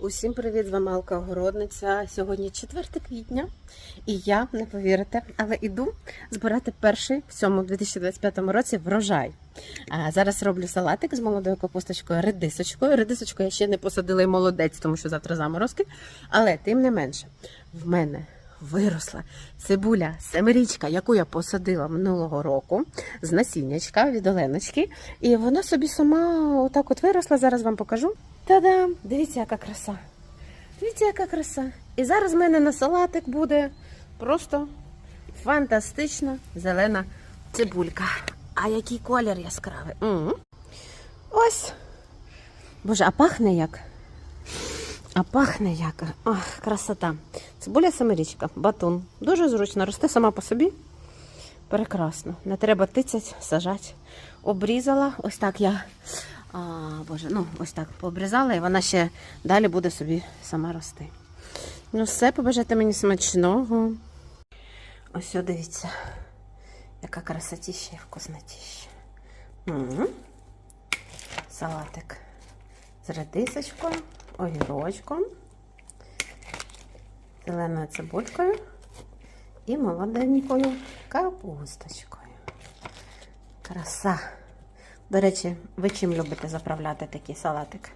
Усім привіт, з вами Алка Огородниця. Сьогодні 4 квітня, і я не повірите, але іду збирати перший в цьому 2025 році врожай. А зараз роблю салатик з молодою капусточкою, редисочкою. Редисочку я ще не посадила і молодець, тому що завтра заморозки. Але тим не менше, в мене виросла цибуля семирічка, яку я посадила минулого року з насіннячка від Оленочки. І вона собі сама отак от виросла. Зараз вам покажу. Та-дам! Дивіться, яка краса. Дивіться, яка краса. І зараз в мене на салатик буде просто фантастична зелена цибулька. А який колір яскравий. М. Ось. Боже, а пахне як? А пахне як. Ох, красота. Цибуля семирічка, батун. Дуже зручно, росте сама по собі. Прекрасно. Не треба тицять, сажати. Обрізала. Ось так я. А, Боже, ну ось так пообрізала, і вона ще далі буде собі сама рости. Ну, все, побажайте мені смачного. Ось, дивіться, яка красотіща і вкуснотіща. Салатик з редисочкою, огірочком, зеленою цибулькою і молоденькою капусточкою. Краса. До речі, ви чим любите заправляти такий салатик?